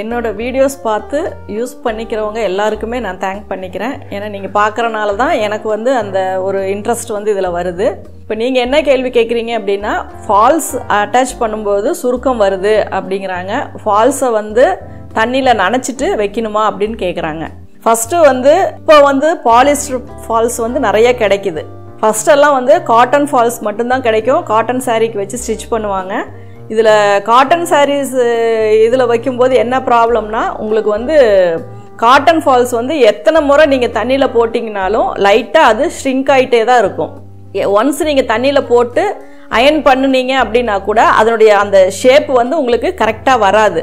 என்னோடய வீடியோஸ் பார்த்து யூஸ் பண்ணிக்கிறவங்க எல்லாருக்குமே நான் தேங்க் பண்ணிக்கிறேன். ஏன்னா நீங்கள் பார்க்குறனால தான் எனக்கு வந்து அந்த ஒரு இன்ட்ரெஸ்ட் வந்து இதில் வருது. இப்போ நீங்கள் என்ன கேள்வி கேட்குறீங்க அப்படின்னா ஃபால்ஸ் அட்டாச் பண்ணும்போது சுருக்கம் வருது அப்படிங்கிறாங்க. ஃபால்ஸை வந்து தண்ணியில் நனைச்சிட்டு வைக்கணுமா அப்படின்னு கேட்குறாங்க ஃபஸ்ட்டு வந்து இப்போ வந்து பாலிஸ்டர் ஃபால்ஸ் வந்து நிறைய கிடைக்குது. ஃபஸ்ட்டெல்லாம் வந்து காட்டன் ஃபால்ஸ் மட்டும்தான் கிடைக்கும். காட்டன் சாரீக்கு வச்சு ஸ்டிச் பண்ணுவாங்க. இதில் காட்டன் சாரீஸ் இதில் வைக்கும்போது என்ன ப்ராப்ளம்னா உங்களுக்கு வந்து காட்டன் ஃபால்ஸ் வந்து எத்தனை முறை நீங்கள் தண்ணியில் போட்டிங்கனாலும் லைட்டாக அது ஷ்ரிங்க் ஆகிட்டே தான் இருக்கும். ஒன்ஸ் நீங்கள் தண்ணியில் போட்டு அயன் பண்ணுனீங்க அப்படின்னா கூட அதனுடைய அந்த ஷேப் வந்து உங்களுக்கு கரெக்டாக வராது.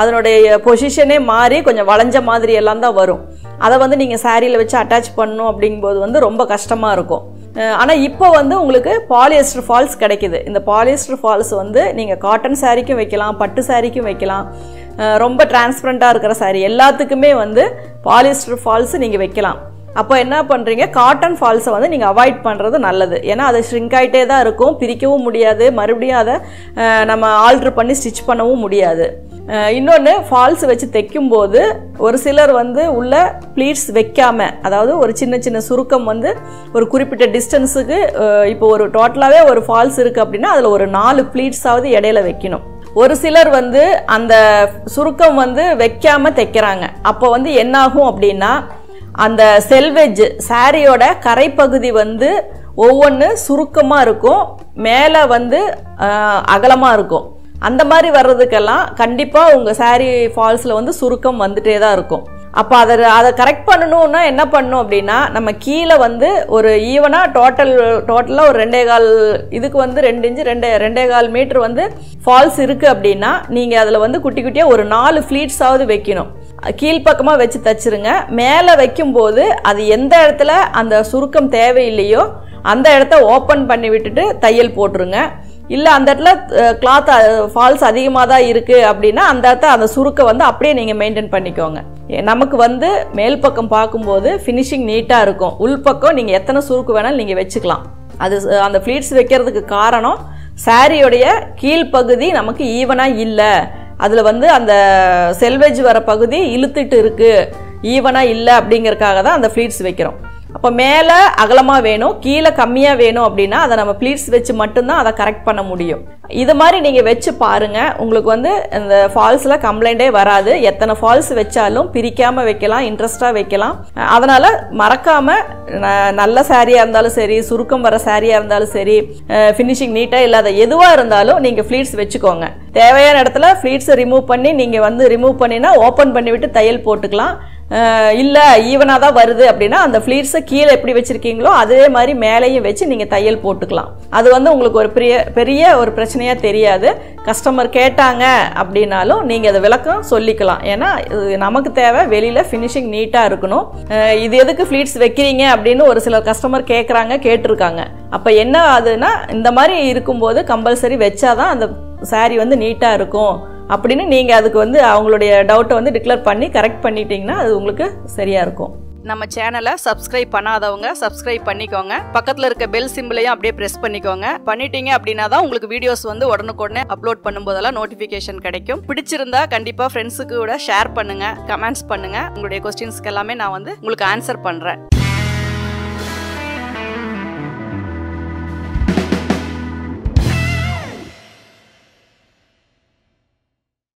அதனுடைய பொசிஷனே மாறி கொஞ்சம் வளைஞ்ச மாதிரி எல்லாம் தான் வரும். அதை வந்து நீங்கள் சாரியில் வச்சு அட்டாச் பண்ணணும் அப்படிங்கும்போது வந்து ரொம்ப கஷ்டமாக இருக்கும். ஆனால் இப்போ வந்து உங்களுக்கு பாலியஸ்டர் ஃபால்ஸ் கிடைக்குது. இந்த பாலியஸ்டர் ஃபால்ஸ் வந்து நீங்கள் காட்டன் சாரீக்கும் வைக்கலாம் பட்டு சாரீக்கும் வைக்கலாம். ரொம்ப டிரான்ஸ்பரண்ட்டாக இருக்கிற சாரீ எல்லாத்துக்குமே வந்து பாலியஸ்டர் ஃபால்ஸ் நீங்கள் வைக்கலாம். அப்போ என்ன பண்ணுறீங்க காட்டன் ஃபால்ஸை வந்து நீங்கள் அவாய்ட் பண்ணுறது நல்லது. ஏன்னா அது ஷ்ரிங்க் ஆகிட்டே தான் இருக்கும். பிரிக்கவும் முடியாது. மறுபடியும் அதை நம்ம ஆல்ட்ரு பண்ணி ஸ்டிச் பண்ணவும் முடியாது. இன்னொன்று ஃபால்ஸ் வச்சு தைக்கும்போது ஒரு சிலர் வந்து உள்ள ப்ளீட்ஸ் வைக்காம அதாவது ஒரு சின்ன சின்ன சுருக்கம் வந்து ஒரு குறிப்பிட்ட டிஸ்டன்ஸுக்கு இப்போ ஒரு டோட்டலாகவே ஒரு ஃபால்ஸ் இருக்குது அப்படின்னா அதில் ஒரு நாலு ப்ளீட்ஸாவது இடையில வைக்கணும். ஒரு சிலர் வந்து அந்த சுருக்கம் வந்து வைக்காம தைக்கிறாங்க. அப்போ வந்து என்னாகும் அப்படின்னா அந்த செல்வெஜ் சாரியோட கரைப்பகுதி வந்து ஒவ்வொன்று சுருக்கமாக இருக்கும் மேலே வந்து அகலமாக இருக்கும். அந்த மாதிரி வர்றதுக்கெல்லாம் கண்டிப்பாக உங்கள் saree ஃபால்ஸில் வந்து சுருக்கம் வந்துட்டே தான் இருக்கும். அப்போ அதை அதை கரெக்ட் பண்ணணும்னா என்ன பண்ணணும் அப்படின்னா நம்ம கீழே வந்து ஒரு ஈவனாக டோட்டல் டோட்டலாக ஒரு ரெண்டே கால் இதுக்கு வந்து ரெண்டு இன்ச்சு ரெண்டே ரெண்டே கால் மீட்டர் வந்து ஃபால்ஸ் இருக்குது அப்படின்னா நீங்கள் அதில் வந்து குட்டி குட்டியாக ஒரு நாலு ஃப்ளீட்ஸாவது வைக்கணும். கீழ்ப்பக்கமாக வச்சு தச்சுருங்க. மேலே வைக்கும்போது அது எந்த இடத்துல அந்த சுருக்கம் தேவையில்லையோ அந்த இடத்த ஓப்பன் பண்ணி விட்டுட்டு தையல் போட்டுருங்க. இல்லை அந்த இடத்துல கிளாத் ஃபால்ஸ் அதிகமாக தான் இருக்குது அப்படின்னா அந்த இடத்த அந்த சுருக்கை வந்து அப்படியே நீங்கள் மெயின்டைன் பண்ணிக்கோங்க. ஏ- நமக்கு வந்து மேல் பக்கம் பார்க்கும்போது ஃபினிஷிங் நீட்டாக இருக்கும். உள்பக்கம் நீங்கள் எத்தனை சுருக்கு வேணாலும் நீங்கள் வச்சுக்கலாம். அது அந்த ஃப்ளீட்ஸ் வைக்கிறதுக்கு காரணம் சாரியோடைய கீழ்ப்பகுதி நமக்கு ஈவனாக இல்லை. அதில் வந்து அந்த செல்வேஜ் வர பகுதி இழுத்துட்டு இருக்குது ஈவனாக இல்லை அப்படிங்கறக்காக தான் அந்த ஃப்ளீட்ஸ் வைக்கிறோம். அப்போ மேலே அகலமாக வேணும் கீழே கம்மியாக வேணும் அப்படின்னா அதை நம்ம ப்ளீட்ஸ் வச்சு மட்டும்தான் அதை கரெக்ட் பண்ண முடியும். இது மாதிரி நீங்கள் வச்சு பாருங்கள் உங்களுக்கு வந்து இந்த ஃபால்ஸில் கம்ப்ளைண்ட்டே வராது. எத்தனை ஃபால்ஸ் வச்சாலும் பிரிக்காமல் வைக்கலாம் இன்ட்ரெஸ்ட்டாக வைக்கலாம். அதனால் மறக்காமல் நல்ல சாரியாக இருந்தாலும் சரி சுருக்கம் வர சாரியாக இருந்தாலும் சரி ஃபினிஷிங் நீட்டாக இல்லாத எதுவாக இருந்தாலும் நீங்கள் ஃப்ளீட்ஸ் வச்சுக்கோங்க. தேவையான இடத்துல ஃப்ளீட்ஸை ரிமூவ் பண்ணி நீங்கள் வந்து ரிமூவ் பண்ணினா ஓப்பன் பண்ணிவிட்டு தையல் போட்டுக்கலாம். இல்லை ஈவனாக தான் வருது அப்படின்னா அந்த ஃப்ளீட்ஸை கீழே எப்படி வச்சுருக்கீங்களோ அதே மாதிரி மேலேயும் வச்சு நீங்கள் தையல் போட்டுக்கலாம். அது வந்து உங்களுக்கு ஒரு பெரிய பெரிய ஒரு பிரச்சனையாக தெரியாது. கஸ்டமர் கேட்டாங்க அப்படின்னாலும் நீங்கள் அதை விளக்கம் சொல்லிக்கலாம். ஏன்னா இது நமக்கு தேவை வெளியில் ஃபினிஷிங் நீட்டாக இருக்கணும். இது எதுக்கு ஃப்ளீட்ஸ் வைக்கிறீங்க அப்படின்னு ஒரு சில கஸ்டமர் கேட்குறாங்க கேட்டிருக்காங்க. அப்போ என்ன ஆகுதுன்னா இந்த மாதிரி இருக்கும்போது கம்பல்சரி வச்சாதான் அந்த saree வந்து நீட்டாக இருக்கும். அப்படின்னு நீங்கள் அதுக்கு வந்து அவங்களுடைய டவுட்டை வந்து டிக்ளேர் பண்ணி கரெக்ட் பண்ணிட்டீங்கன்னா அது உங்களுக்கு சரியாக இருக்கும். நம்ம சேனலை சப்ஸ்கிரைப் பண்ணாதவங்க சப்ஸ்கிரைப் பண்ணிக்கோங்க. பக்கத்தில் இருக்க பெல் சிம்பிளையும் அப்படியே ப்ரெஸ் பண்ணிக்கோங்க. பண்ணிட்டீங்க அப்படின்னா தான் உங்களுக்கு வீடியோஸ் வந்து உடனுக்குடனே அப்லோட் பண்ணும்போதெல்லாம் நோட்டிஃபிகேஷன் கிடைக்கும். பிடிச்சிருந்தா கண்டிப்பாக ஃப்ரெண்ட்ஸுக்கு கூட ஷேர் பண்ணுங்கள் கமெண்ட்ஸ் பண்ணுங்கள் உங்களுடைய கொஸ்டின்ஸ்க்கு எல்லாமே நான் வந்து உங்களுக்கு ஆன்சர் பண்ணுறேன்